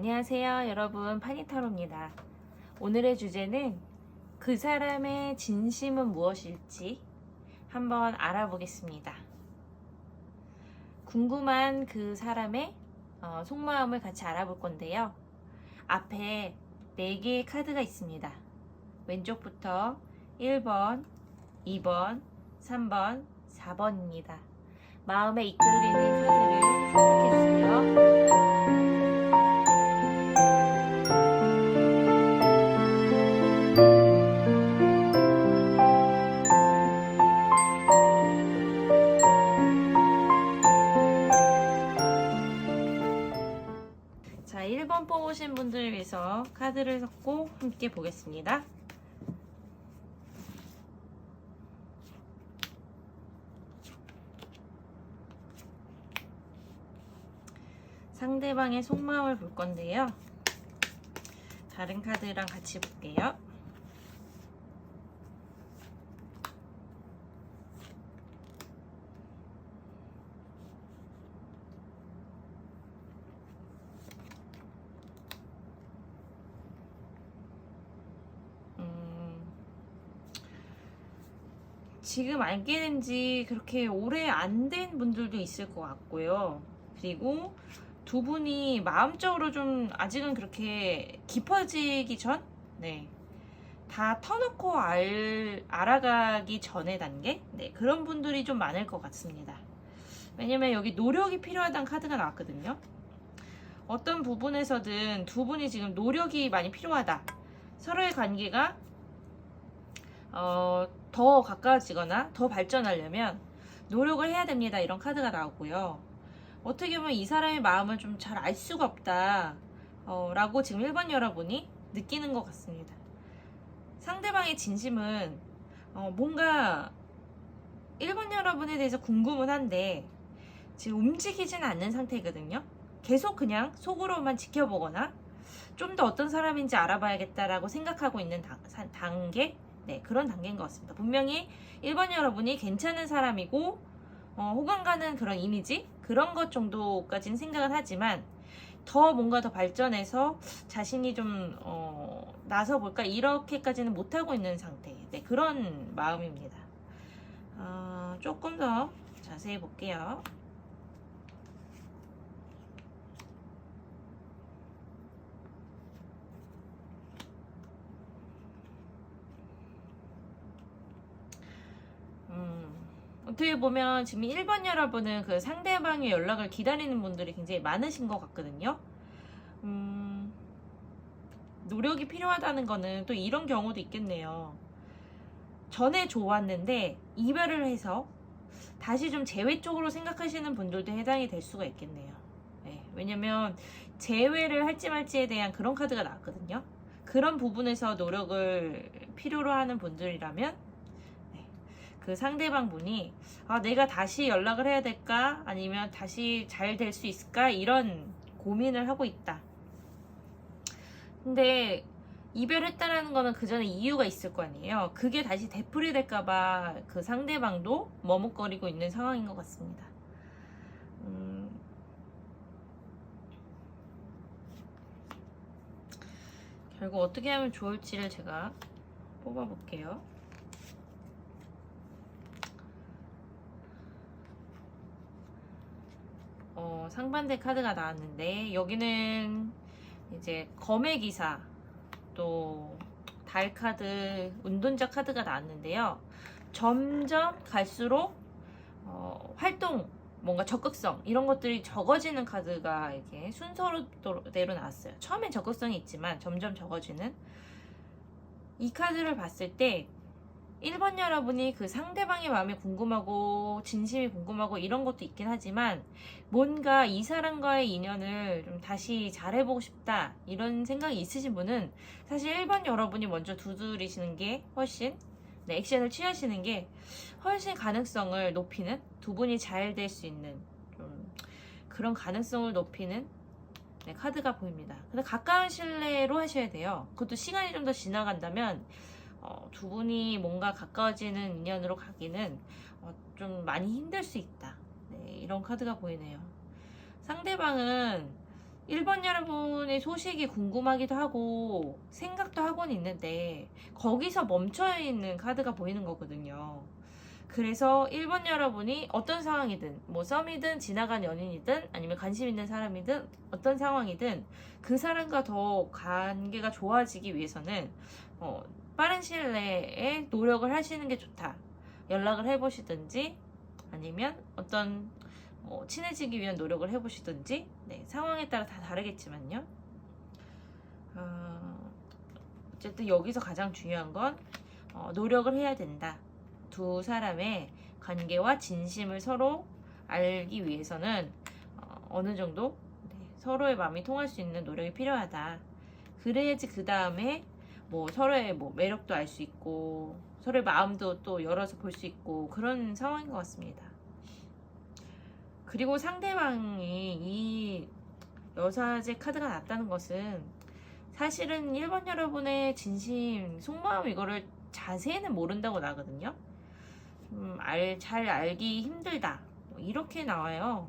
안녕하세요, 여러분. 파니타로입니다. 오늘의 주제는 그 사람의 진심은 무엇일지 한번 알아보겠습니다. 궁금한 그 사람의 어, 속마음을 같이 알아볼 건데요. 앞에 4개의 카드가 있습니다. 왼쪽부터 1번, 2번, 3번, 4번입니다. 마음에 이끌리는 카드를 선택해주세요. 1번 뽑으신 분들을 위해서 카드를 섞고 함께 보겠습니다. 상대방의 속마음을 볼 건데요. 다른 카드랑 같이 볼게요. 지금 알게 된 지 그렇게 오래 안 된 분들도 있을 것 같고요. 그리고 두 분이 마음적으로 좀 아직은 그렇게 깊어지기 전? 네. 다 터놓고 알, 알아가기 전의 단계? 네. 그런 분들이 좀 많을 것 같습니다. 왜냐면 여기 노력이 필요하다는 카드가 나왔거든요. 어떤 부분에서든 두 분이 지금 노력이 많이 필요하다. 서로의 관계가 어, 더 가까워지거나 더 발전하려면 노력을 해야 됩니다. 이런 카드가 나오고요. 어떻게 보면 이 사람의 마음을 좀 잘 알 수가 없다. 어, 라고 지금 1번 여러분이 느끼는 것 같습니다. 상대방의 진심은 어, 뭔가 1번 여러분에 대해서 궁금은 한데 지금 움직이지는 않는 상태거든요. 계속 그냥 속으로만 지켜보거나 좀 더 어떤 사람인지 알아봐야겠다라고 생각하고 있는 단, 사- 단계? 네, 그런 단계인 것 같습니다. 분명히 1번 여러분이 괜찮은 사람이고 어, 호감 가는 그런 이미지? 그런 것 정도까지는 생각은 하지만 더 뭔가 더 발전해서 자신이 좀 어, 나서 볼까? 이렇게까지는 못하고 있는 상태. 네, 그런 마음입니다. 어, 조금 더 자세히 볼게요 음, 어떻게 보면 지금 1번 여러분은 그 상대방의 연락을 기다리는 분들이 굉장히 많으신 것 같거든요. 음, 노력이 필요하다는 거는 또 이런 경우도 있겠네요. 전에 좋았는데 이별을 해서 다시 좀 재회 쪽으로 생각하시는 분들도 해당이 될 수가 있겠네요. 네, 왜냐면 재회를 할지 말지에 대한 그런 카드가 나왔거든요. 그런 부분에서 노력을 필요로 하는 분들이라면 그 상대방 분이 아 내가 다시 연락을 해야 될까 아니면 다시 잘 될 수 있을까 이런 고민을 하고 있다. 근데 이별했다라는 거는 그 전에 이유가 있을 거 아니에요. 그게 다시 되풀이 될까봐 그 상대방도 머뭇거리고 있는 상황인 것 같습니다. 음, 결국 어떻게 하면 좋을지를 제가 뽑아볼게요. 어, 상반대 카드가 나왔는데 여기는 이제 검의 기사 또 달 카드 운동자 카드가 나왔는데요. 점점 갈수록 어, 활동 뭔가 적극성 이런 것들이 적어지는 카드가 이게 순서대로 나왔어요. 처음엔 적극성이 있지만 점점 적어지는 이 카드를 봤을 때 1번 여러분이 그 상대방의 마음이 궁금하고 진심이 궁금하고 이런 것도 있긴 하지만 뭔가 이 사람과의 인연을 좀 다시 잘해보고 싶다 이런 생각이 있으신 분은 사실 1번 여러분이 먼저 두드리시는 게 훨씬 네, 액션을 취하시는 게 훨씬 가능성을 높이는 두 분이 잘 될 수 있는 좀 그런 가능성을 높이는 네, 카드가 보입니다. 근데 가까운 신뢰로 하셔야 돼요. 그것도 시간이 좀 더 지나간다면 어, 두 분이 뭔가 가까워지는 인연으로 가기는 어, 좀 많이 힘들 수 있다. 네, 이런 카드가 보이네요. 상대방은 1번 여러분의 소식이 궁금하기도 하고 생각도 하고는 있는데 거기서 멈춰 있는 카드가 보이는 거거든요. 그래서 1번 여러분이 어떤 상황이든 뭐 썸이든 지나간 연인이든 아니면 관심 있는 사람이든 어떤 상황이든 그 사람과 더 관계가 좋아지기 위해서는 어, 빠른 시일 내에 노력을 하시는 게 좋다. 연락을 해보시든지 아니면 어떤 어, 친해지기 위한 노력을 해보시든지 네, 상황에 따라 다 다르겠지만요. 어, 어쨌든 여기서 가장 중요한 건 어, 노력을 해야 된다. 두 사람의 관계와 진심을 서로 알기 위해서는 어, 느 정도 네, 서로의 마음이 통할 수 있는 노력이 필요하다. 그래야지 그 다음에 뭐 서로의 뭐 매력도 알 수 있고 서로의 마음도 또 열어서 볼 수 있고 그런 상황인 것 같습니다. 그리고 상대방이 이 여사제 카드가 났다는 것은 사실은 1번 여러분의 진심 속마음 이거를 자세히는 모른다고 나거든요. 음, 알, 잘 알기 힘들다. 뭐 이렇게 나와요.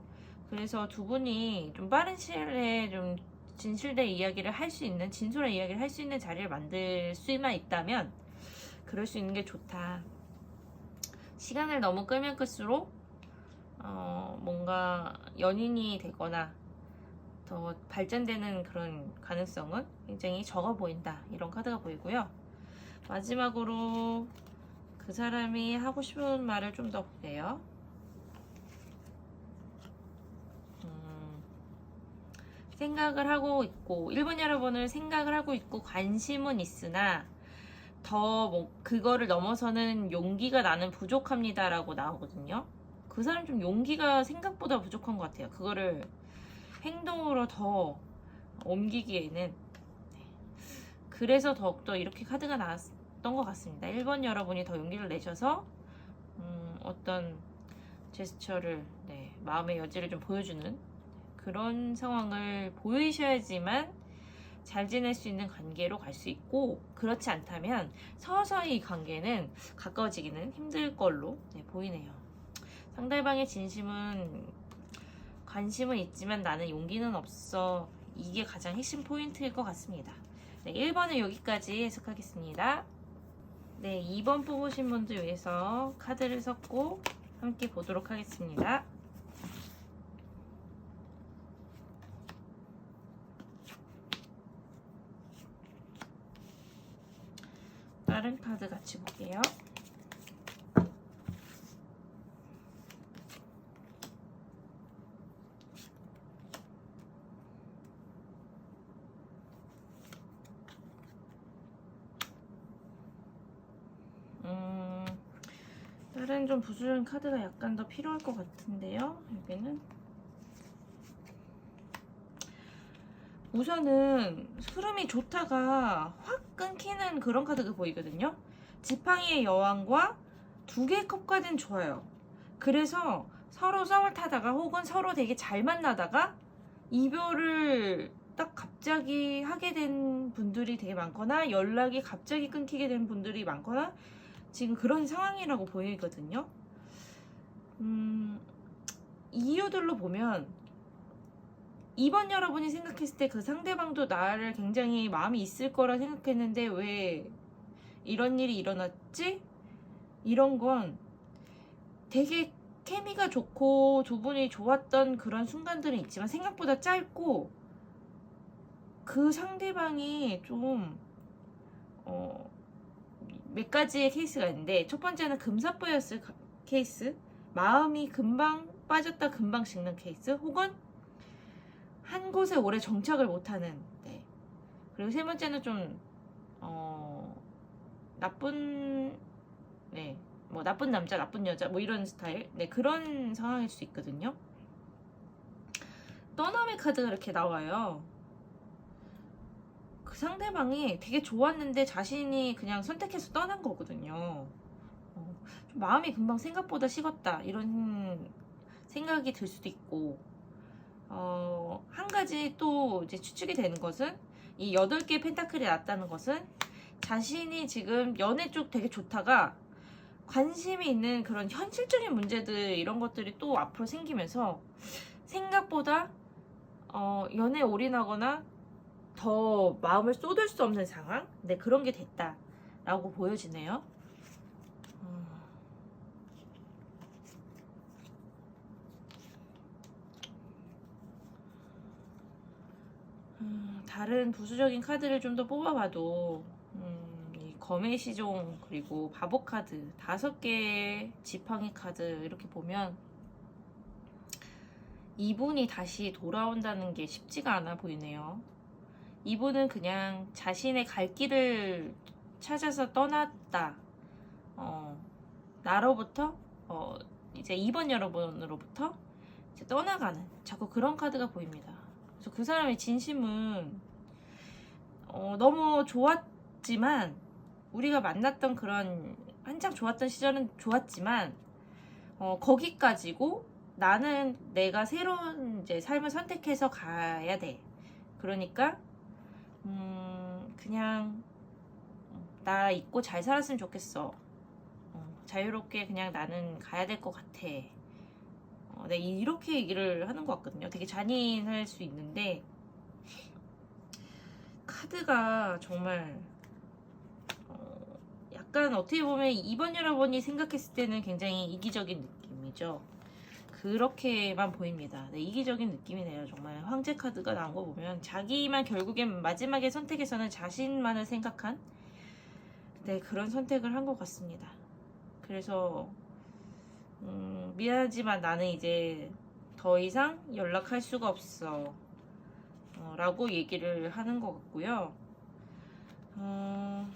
그래서 두 분이 좀 빠른 시일 내에 좀 진실된 이야기를 할 수 있는, 진솔한 이야기를 할 수 있는 자리를 만들 수만 있다면, 그럴 수 있는 게 좋다. 시간을 너무 끌면 끌수록, 어, 뭔가 연인이 되거나, 더 발전되는 그런 가능성은 굉장히 적어 보인다. 이런 카드가 보이고요. 마지막으로, 그 사람이 하고 싶은 말을 좀더 볼게요. 음, 생각을 하고 있고, 1번 여러분을 생각을 하고 있고, 관심은 있으나, 더 뭐, 그거를 넘어서는 용기가 나는 부족합니다라고 나오거든요. 그 사람 좀 용기가 생각보다 부족한 것 같아요. 그거를 행동으로 더 옮기기에는. 네. 그래서 더욱더 이렇게 카드가 나왔던 것 같습니다. 1번 여러분이 더 용기를 내셔서, 음, 어떤 제스처를, 네, 마음의 여지를 좀 보여주는 그런 상황을 보이셔야지만 잘 지낼 수 있는 관계로 갈 수 있고 그렇지 않다면 서서히 이 관계는 가까워지기는 힘들 걸로 네, 보이네요. 상대방의 진심은 관심은 있지만 나는 용기는 없어 이게 가장 핵심 포인트일 것 같습니다. 네, 1번은 여기까지 해석하겠습니다. 네, 2번 뽑으신 분들 위해서 카드를 섞고 함께 보도록 하겠습니다. 다른 카드 같이 볼게요. 음, 좀 부수적인 카드가 약간 더 필요할 것 같은데요. 여기는 우선은 흐름이 좋다가 확 끊기는 그런 카드가 보이거든요. 지팡이의 여왕과 두 개의 컵까지는 좋아요. 그래서 서로 썸을 타다가 혹은 서로 되게 잘 만나다가 이별을 딱 갑자기 하게 된 분들이 되게 많거나 연락이 갑자기 끊기게 된 분들이 많거나 지금 그런 상황이라고 보이거든요. 음, 이유들로 보면 2번 여러분이 생각했을 때 그 상대방도 나를 굉장히 마음이 있을 거라 생각했는데 왜 이런 일이 일어났지? 이런 건 되게 케미가 좋고 두 분이 좋았던 그런 순간들은 있지만 생각보다 짧고 그 상대방이 좀, 어, 몇 가지의 케이스가 있는데 첫 번째는 금사뽀였을 가- 케이스. 마음이 금방 빠졌다 금방 식는 케이스. 혹은 한 곳에 오래 정착을 못하는 네. 그리고 세 번째는 좀 어, 나쁜 네. 뭐 나쁜 남자 나쁜 여자 뭐 이런 스타일? 네 그런 상황일 수 있거든요. 떠남의 카드가 이렇게 나와요 그 상대방이 되게 좋았는데 자신이 그냥 선택해서 떠난 거거든요. 어, 좀 마음이 금방 생각보다 식었다 이런 생각이 들 수도 있고 어, 한 가지 또 이제 추측이 되는 것은 이 여덟 개의 펜타클이 났다는 것은 자신이 지금 연애 쪽 되게 좋다가 관심이 있는 그런 현실적인 문제들 이런 것들이 또 앞으로 생기면서 생각보다 어, 연애에 올인하거나 더 마음을 쏟을 수 없는 상황? 네, 그런 게 됐다 라고 보여지네요. 음. 음, 다른 부수적인 카드를 좀 더 뽑아봐도 음, 이 검의 시종 그리고 바보 카드 다섯 개의 지팡이 카드 이렇게 보면 이분이 다시 돌아온다는 게 쉽지가 않아 보이네요. 이분은 그냥 자신의 갈 길을 찾아서 떠났다. 어, 나로부터 어, 이제 2번 여러분으로부터 이제 떠나가는 자꾸 그런 카드가 보입니다. 그래서 그 사람의 진심은 어, 너무 좋았지만 우리가 만났던 그런 한창 좋았던 시절은 좋았지만 어, 거기까지고 나는 내가 새로운 이제 삶을 선택해서 가야 돼. 그러니까 음, 그냥 나 잊고 잘 살았으면 좋겠어. 어, 자유롭게 그냥 나는 가야 될 것 같아. 어, 네, 이렇게 얘기를 하는 것 같거든요. 되게 잔인할 수 있는데 카드가 정말 어, 약간 어떻게 보면 이번 여러분이 생각했을 때는 굉장히 이기적인 느낌이죠. 그렇게만 보입니다. 네, 이기적인 느낌이네요. 정말 황제 카드가 나온 거 보면 자기만 결국엔 마지막에 선택에서는 자신만을 생각한 네, 그런 선택을 한 것 같습니다. 그래서 음, 미안하지만 나는 이제 더 이상 연락할 수가 없어. 어, 라고 얘기를 하는 것 같고요. 어,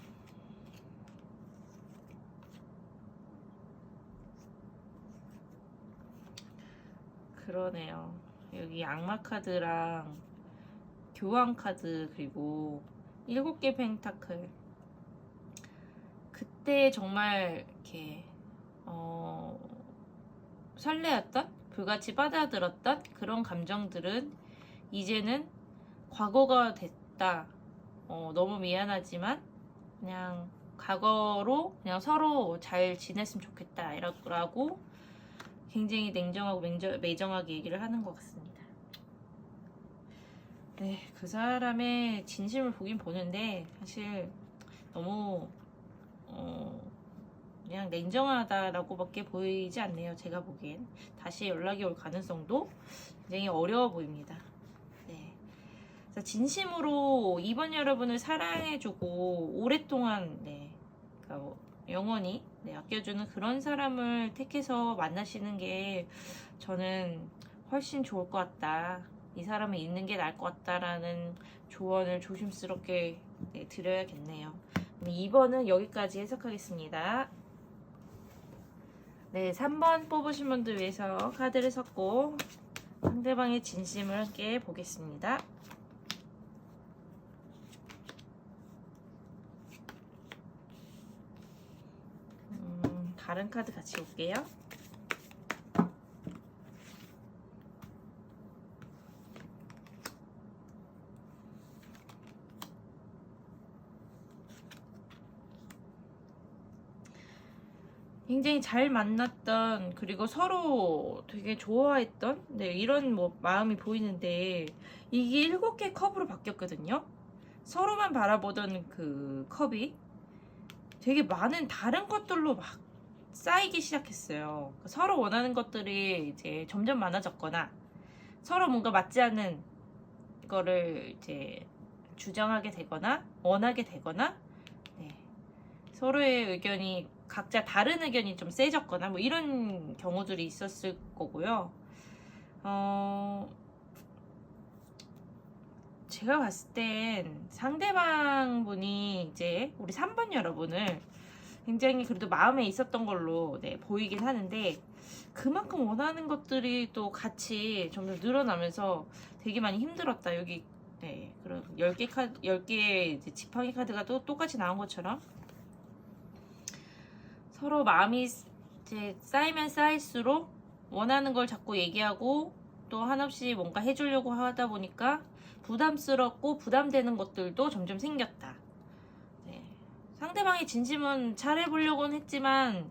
그러네요. 여기 악마 카드랑 교황 카드 그리고 일곱 개 펜타클. 그때 정말 이렇게 어, 설레었던 불같이 빠져들었던 그런 감정들은 이제는 과거가 됐다. 어, 너무 미안하지만 그냥 과거로 그냥 서로 잘 지냈으면 좋겠다. 이라고 굉장히 냉정하고 맹저, 매정하게 얘기를 하는 것 같습니다. 네, 그 사람의 진심을 보긴 보는데 사실 너무 어, 그냥 냉정하다라고밖에 보이지 않네요. 제가 보기엔 다시 연락이 올 가능성도 굉장히 어려워 보입니다. 네, 진심으로 이번 여러분을 사랑해주고 오랫동안 네, 그러니까 뭐 영원히 네, 아껴주는 그런 사람을 택해서 만나시는 게 저는 훨씬 좋을 것 같다. 이 사람을 있는 게 나을 것 같다라는 조언을 조심스럽게 네, 드려야겠네요. 2번은 여기까지 해석하겠습니다. 네, 3번 뽑으신 분들 위해서 카드를 섞고 상대방의 진심을 함께 보겠습니다. 음, 다른 카드 같이 볼게요. 굉장히 잘 만났던 그리고 서로 되게 좋아했던 네, 이런 뭐 마음이 보이는데 이게 일곱 개 컵으로 바뀌었거든요. 서로만 바라보던 그 컵이 되게 많은 다른 것들로 막 쌓이기 시작했어요. 서로 원하는 것들이 이제 점점 많아졌거나 서로 뭔가 맞지 않는 거를 이제 주장하게 되거나 원하게 되거나 네. 서로의 의견이 각자 다른 의견이 좀 세졌거나 뭐 이런 경우들이 있었을 거고요. 어, 제가 봤을 땐 상대방 분이 이제 우리 3번 여러분을 굉장히 그래도 마음에 있었던 걸로 네, 보이긴 하는데 그만큼 원하는 것들이 또 같이 점점 늘어나면서 되게 많이 힘들었다. 여기 네, 그런 10개 카드 10개의 이제 지팡이 카드가 또 똑같이 나온 것처럼 서로 마음이 이제 쌓이면 쌓일수록 원하는 걸 자꾸 얘기하고 또 한없이 뭔가 해주려고 하다 보니까 부담스럽고 부담되는 것들도 점점 생겼다. 네. 상대방의 진심은 잘해보려고는 했지만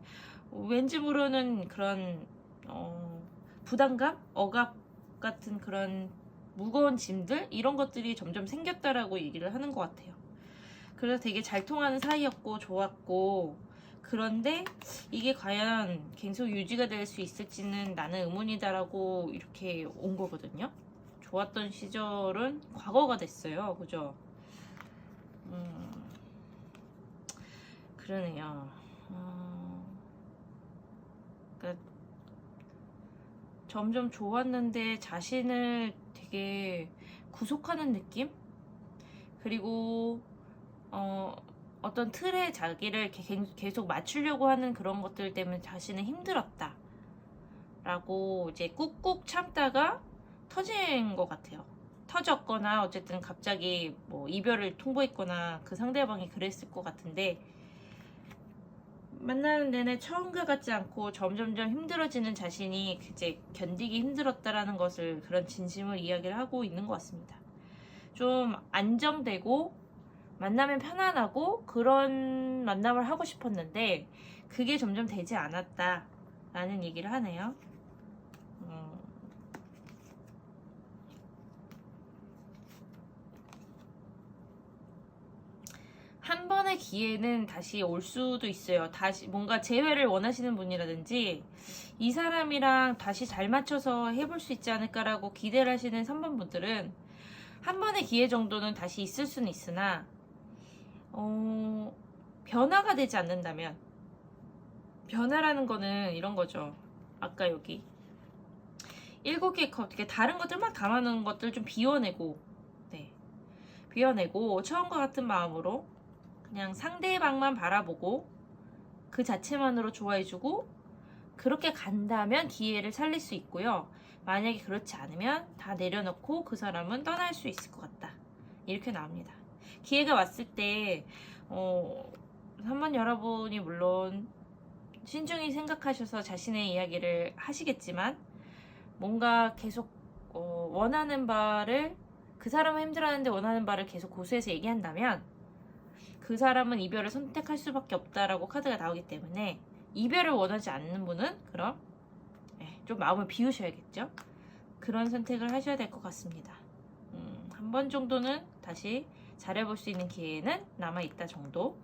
왠지 모르는 그런 어, 부담감, 억압 같은 그런 무거운 짐들 이런 것들이 점점 생겼다라고 얘기를 하는 것 같아요. 그래서 되게 잘 통하는 사이였고 좋았고 그런데 이게 과연 계속 유지가 될 수 있을지는 나는 의문이다라고 이렇게 온 거거든요. 좋았던 시절은 과거가 됐어요. 그죠? 음, 그러네요. 어, 그러니까 점점 좋았는데 자신을 되게 구속하는 느낌? 그리고 어, 어떤 틀에 자기를 계속 맞추려고 하는 그런 것들 때문에 자신은 힘들었다. 라고 이제 꾹꾹 참다가 터진 것 같아요. 터졌거나 어쨌든 갑자기 뭐 이별을 통보했거나 그 상대방이 그랬을 것 같은데 만나는 내내 처음과 같지 않고 점점점 힘들어지는 자신이 이제 견디기 힘들었다라는 것을 그런 진심을 이야기를 하고 있는 것 같습니다. 좀 안정되고 만나면 편안하고 그런 만남을 하고 싶었는데 그게 점점 되지 않았다라는 얘기를 하네요. 음, 기회는 다시 올 수도 있어요. 다시 뭔가 재회를 원하시는 분이라든지 이 사람이랑 다시 잘 맞춰서 해볼 수 있지 않을까라고 기대를 하시는 3번 분들은 한 번의 기회 정도는 다시 있을 수는 있으나 어, 변화가 되지 않는다면 변화라는 거는 이런 거죠. 아까 여기 일곱 개의 컵 다른 것들 막 담아놓은 것들 좀 비워내고 네 비워내고 처음과 같은 마음으로 그냥 상대방만 바라보고 그 자체만으로 좋아해주고 그렇게 간다면 기회를 살릴 수 있고요. 만약에 그렇지 않으면 다 내려놓고 그 사람은 떠날 수 있을 것 같다. 이렇게 나옵니다. 기회가 왔을 때, 어, 한번 여러분이 물론 신중히 생각하셔서 자신의 이야기를 하시겠지만, 뭔가 계속, 어, 원하는 바를, 그 사람은 힘들어하는데 원하는 바를 계속 고수해서 얘기한다면, 그 사람은 이별을 선택할 수밖에 없다라고 카드가 나오기 때문에, 이별을 원하지 않는 분은, 그럼, 예, 좀 마음을 비우셔야겠죠? 그런 선택을 하셔야 될 것 같습니다. 음, 한 번 정도는 다시 잘해볼 수 있는 기회는 남아있다 정도.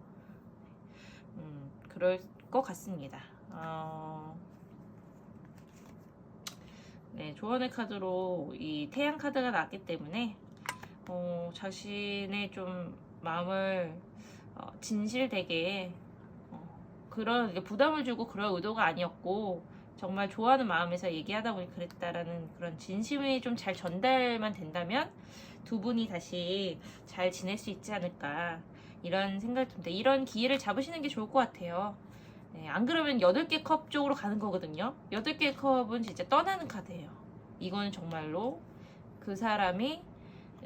음, 그럴 것 같습니다. 어, 네, 조언의 카드로 이 태양 카드가 나왔기 때문에, 어, 자신의 좀 마음을 어, 진실되게, 어, 그런 부담을 주고 그럴 의도가 아니었고, 정말 좋아하는 마음에서 얘기하다 보니 그랬다라는 그런 진심이 좀 잘 전달만 된다면 두 분이 다시 잘 지낼 수 있지 않을까 이런 생각이 듭니다. 이런 기회를 잡으시는 게 좋을 것 같아요. 네, 안 그러면 8개 컵 쪽으로 가는 거거든요. 8개 컵은 진짜 떠나는 카드예요. 이거는 정말로 그 사람이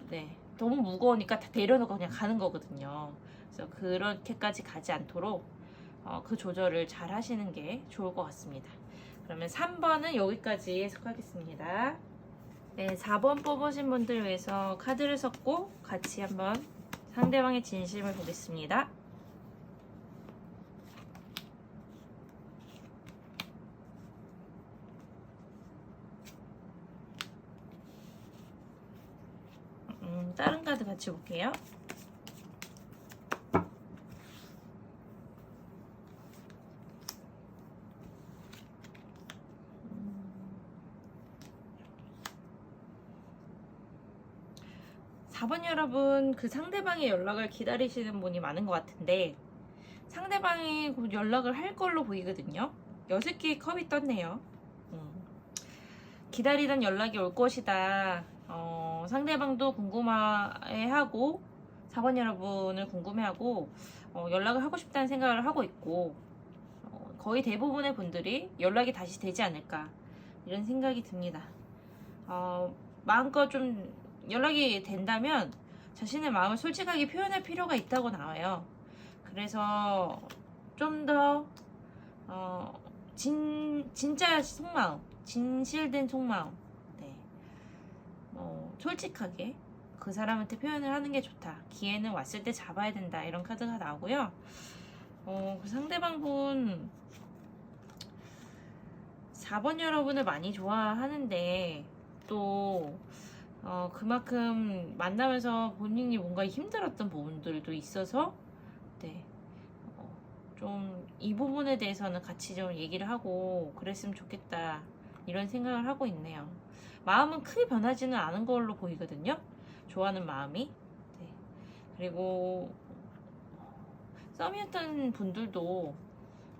네, 너무 무거우니까 다 내려놓고 그냥 가는 거거든요. 그래서 그렇게까지 가지 않도록 어, 그 조절을 잘 하시는 게 좋을 것 같습니다. 그러면 3번은 여기까지 해석하겠습니다. 네, 4번 뽑으신 분들 위해서 카드를 섞고 같이 한번 상대방의 진심을 보겠습니다. 음, 다른 카드 같이 볼게요. 음. 4번 여러분, 그 상대방의 연락을 기다리시는 분이 많은 것 같은데, 상대방이 곧 연락을 할 걸로 보이거든요. 6개의 컵이 떴네요. 음. 기다리던 연락이 올 것이다. 어, 상대방도 궁금해하고, 4번 여러분을 궁금해하고, 어, 연락을 하고 싶다는 생각을 하고 있고, 어, 거의 대부분의 분들이 연락이 다시 되지 않을까, 이런 생각이 듭니다. 어, 마음껏 좀 연락이 된다면 자신의 마음을 솔직하게 표현할 필요가 있다고 나와요. 그래서 좀 더, 어, 진, 진짜 속마음, 진실된 속마음, 네. 어, 솔직하게 그 사람한테 표현을 하는 게 좋다. 기회는 왔을 때 잡아야 된다. 이런 카드가 나오고요. 어, 그 상대방분 4번 여러분을 많이 좋아하는데 또 어, 그만큼 만나면서 본인이 뭔가 힘들었던 부분들도 있어서 네. 좀이 부분에 대해서는 같이 좀 얘기를 하고 그랬으면 좋겠다 이런 생각을 하고 있네요. 마음은 크게 변하지는 않은 걸로 보이거든요. 좋아하는 마음이. 네. 그리고 썸이었던 분들도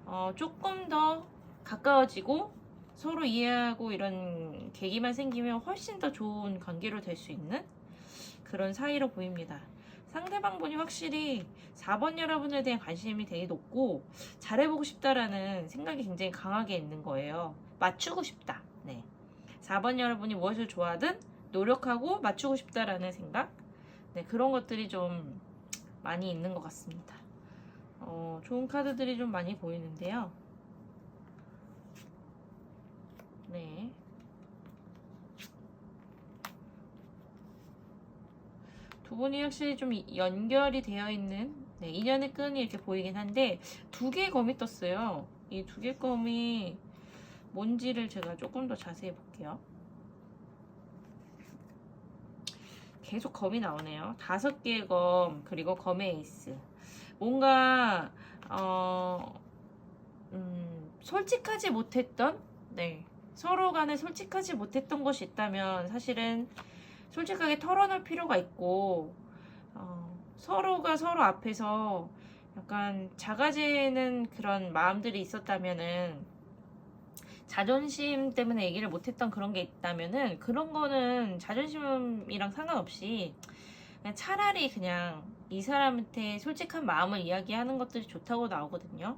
어, 조금 더 가까워지고 서로 이해하고 이런 계기만 생기면 훨씬 더 좋은 관계로 될 수 있는 그런 사이로 보입니다. 상대방 분이 확실히 4번 여러분에 대한 관심이 되게 높고 잘해보고 싶다라는 생각이 굉장히 강하게 있는 거예요. 맞추고 싶다. 네. 4번 여러분이 무엇을 좋아하든 노력하고 맞추고 싶다라는 생각. 네, 그런 것들이 좀 많이 있는 것 같습니다. 어, 좋은 카드들이 좀 많이 보이는데요. 네. 두 분이 확실히 좀 이- 연결이 되어 있는 네, 인연의 끈이 이렇게 보이긴 한데 두 개의 검이 떴어요. 이 두 개의 검이 뭔지를 제가 조금 더 자세히 볼게요. 계속 검이 나오네요. 다섯 개의 검 그리고 검의 에이스. 뭔가 어, 음, 솔직하지 못했던 네 서로 간에 솔직하지 못했던 것이 있다면 사실은 솔직하게 털어놓을 필요가 있고 어, 서로가 서로 앞에서 약간 작아지는 그런 마음들이 있었다면은 자존심 때문에 얘기를 못했던 그런 게 있다면은 그런 거는 자존심이랑 상관없이 그냥 차라리 그냥 이 사람한테 솔직한 마음을 이야기하는 것들이 좋다고 나오거든요.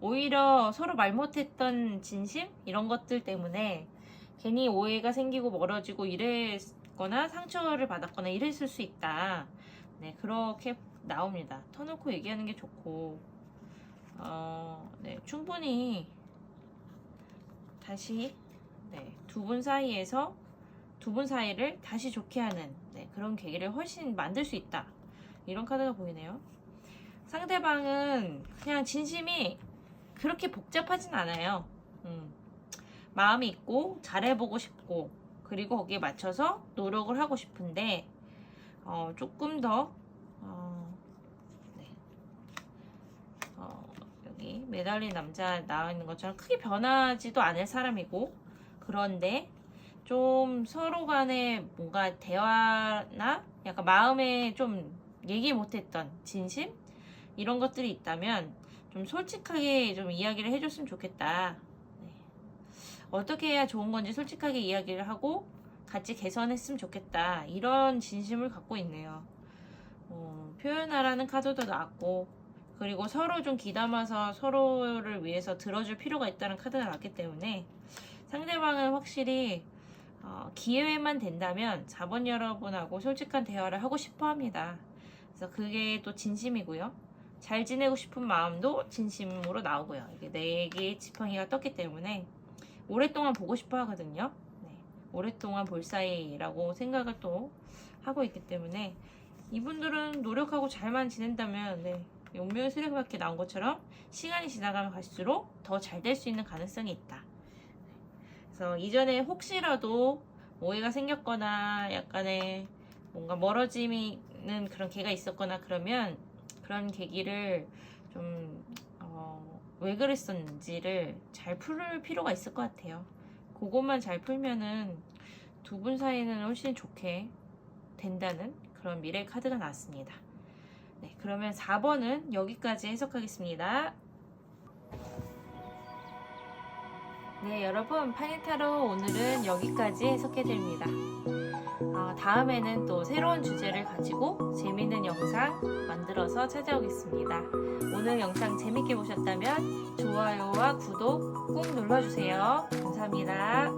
오히려 서로 말 못했던 진심 이런 것들 때문에 괜히 오해가 생기고 멀어지고 이랬거나 상처를 받았거나 이랬을 수 있다. 네 그렇게 나옵니다. 터놓고 얘기하는 게 좋고 어, 네 충분히 다시 네, 두 분 사이에서 두 분 사이를 다시 좋게 하는 네, 그런 계기를 훨씬 만들 수 있다. 이런 카드가 보이네요. 상대방은 그냥 진심이 그렇게 복잡하진 않아요. 음, 마음이 있고 잘해보고 싶고 그리고 거기에 맞춰서 노력을 하고 싶은데 어, 조금 더 어, 네. 어, 여기 매달린 남자 나와 있는 것처럼 크게 변하지도 않을 사람이고 그런데 좀 서로 간에 뭔가 대화나 약간 마음에 좀 얘기 못했던 진심 이런 것들이 있다면 좀 솔직하게 좀 이야기를 해줬으면 좋겠다. 네. 어떻게 해야 좋은 건지 솔직하게 이야기를 하고 같이 개선했으면 좋겠다. 이런 진심을 갖고 있네요. 어, 표현하라는 카드도 나왔고 그리고 서로 좀 기담아서 서로를 위해서 들어줄 필요가 있다는 카드가 나왔기 때문에 상대방은 확실히 어, 기회만 된다면 4번 여러분하고 솔직한 대화를 하고 싶어 합니다. 그래서 그게 또 진심이고요. 잘 지내고 싶은 마음도 진심으로 나오고요. 이게 네 개의 지팡이가 떴기 때문에 오랫동안 보고 싶어 하거든요. 네, 오랫동안 볼 사이라고 생각을 또 하고 있기 때문에 이분들은 노력하고 잘만 지낸다면 네, 운명의 수레바퀴 나온 것처럼 시간이 지나가면 갈수록 더 잘 될 수 있는 가능성이 있다. 그래서 이전에 혹시라도 오해가 생겼거나 약간의 뭔가 멀어지는 그런 계가 있었거나 그러면 그런 계기를 좀, 어, 왜 그랬었는지를 잘 풀 필요가 있을 것 같아요. 그것만 잘 풀면은 두 분 사이는 훨씬 좋게 된다는 그런 미래 카드가 나왔습니다. 네, 그러면 4번은 여기까지 해석하겠습니다. 네, 여러분, 파니타로 오늘은 여기까지 해석해드립니다. 어, 다음에는 또 새로운 주제를 가지고 재밌는 영상 만들어서 찾아오겠습니다. 오늘 영상 재밌게 보셨다면 좋아요와 구독 꼭 눌러주세요. 감사합니다.